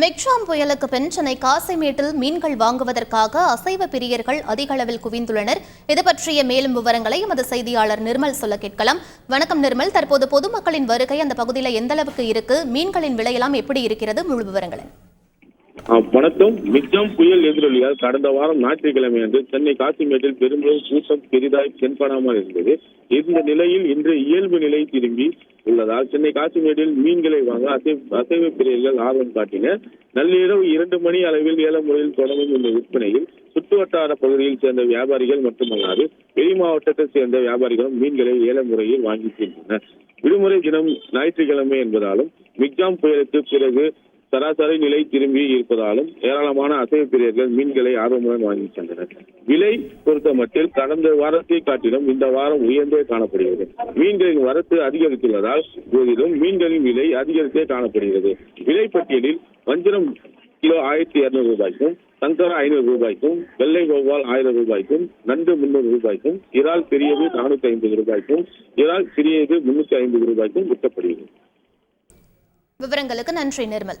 மெக்ஷாம் புயலுக்கு பின் சென்னை காசிமேட்டில் மீன்கள் வாங்குவதற்காக அசைவ பிரியர்கள் அதிக அளவில் குவிந்துள்ளனர். இது பற்றிய மேலும் விவரங்களை எமது செய்தியாளர் நிர்மல் சொல்ல கேட்கலாம். வணக்கம் நிர்மல். தற்போது பொதுமக்களின் வருகை அந்த பகுதியில் எந்த அளவுக்கு இருக்கு? மீன்களின் விலையெல்லாம் எப்படி இருக்கிறது? முழு விவரங்களை. வணக்கம். மிக்ஜாம் புயல் எதிரொலியால் கடந்த வாரம் ஞாயிற்றுக்கிழமை அன்று சென்னை காசிமேட்டில் பெரும்பெரும் கூட்டம் பெரிதாய் தென்படாமல் இருந்தது. இந்த நிலையில் இன்று இயல்பு நிலை திரும்பி உள்ளதால் சென்னை காசிமேட்டில் மீன்களை வாங்க அசைவ பிரியர்கள் ஆர்வம் காட்டினர். நள்ளிரவு இரண்டு மணி அளவில் ஏலம் முறையில் தொடங்கும் இந்த விற்பனையில் சுற்றுவட்டார பகுதியில் சேர்ந்த வியாபாரிகள் மட்டுமல்லாது வெளி மாவட்டத்தை சேர்ந்த வியாபாரிகளும் மீன்களை ஏல முறையில் வாங்கி சென்றனர் விடுமுறை தினம் ஞாயிற்றுக்கிழமை என்பதாலும் மிக்ஜாம் புயலுக்கு பிறகு சராசரி நிலை திரும்பி இருப்பதாலும் ஏராளமான அசைவ பிரியர்கள் மீன்களை ஆர்வமுடன் வாங்கி சென்றனர். விலை பொறுத்த மட்டில் கடந்த வாரத்தை காட்டிலும் இந்த வாரம் உயர்ந்தே காணப்படுகிறது. மீன்களின் வரத்து அதிகரித்துள்ளதால் போதிலும் மீன்களின் விலை அதிகரித்தே காணப்படுகிறது. விலை பட்டியலில் வஞ்சிரம் கிலோ ஆயிரத்தி இருநூறு ரூபாய்க்கும் சங்கரா ஐநூறு ரூபாய்க்கும் வெள்ளை கோபால் ஆயிரம் ரூபாய்க்கும் நண்டு முன்னூறு ரூபாய்க்கும் இறால் பெரியது நானூத்தி ஐம்பது ரூபாய்க்கும் இறால் சிறியது முன்னூத்தி ஐம்பது ரூபாய்க்கும் விற்கப்படுகிறது. விவரங்களுக்கு நன்றி நிர்மல்.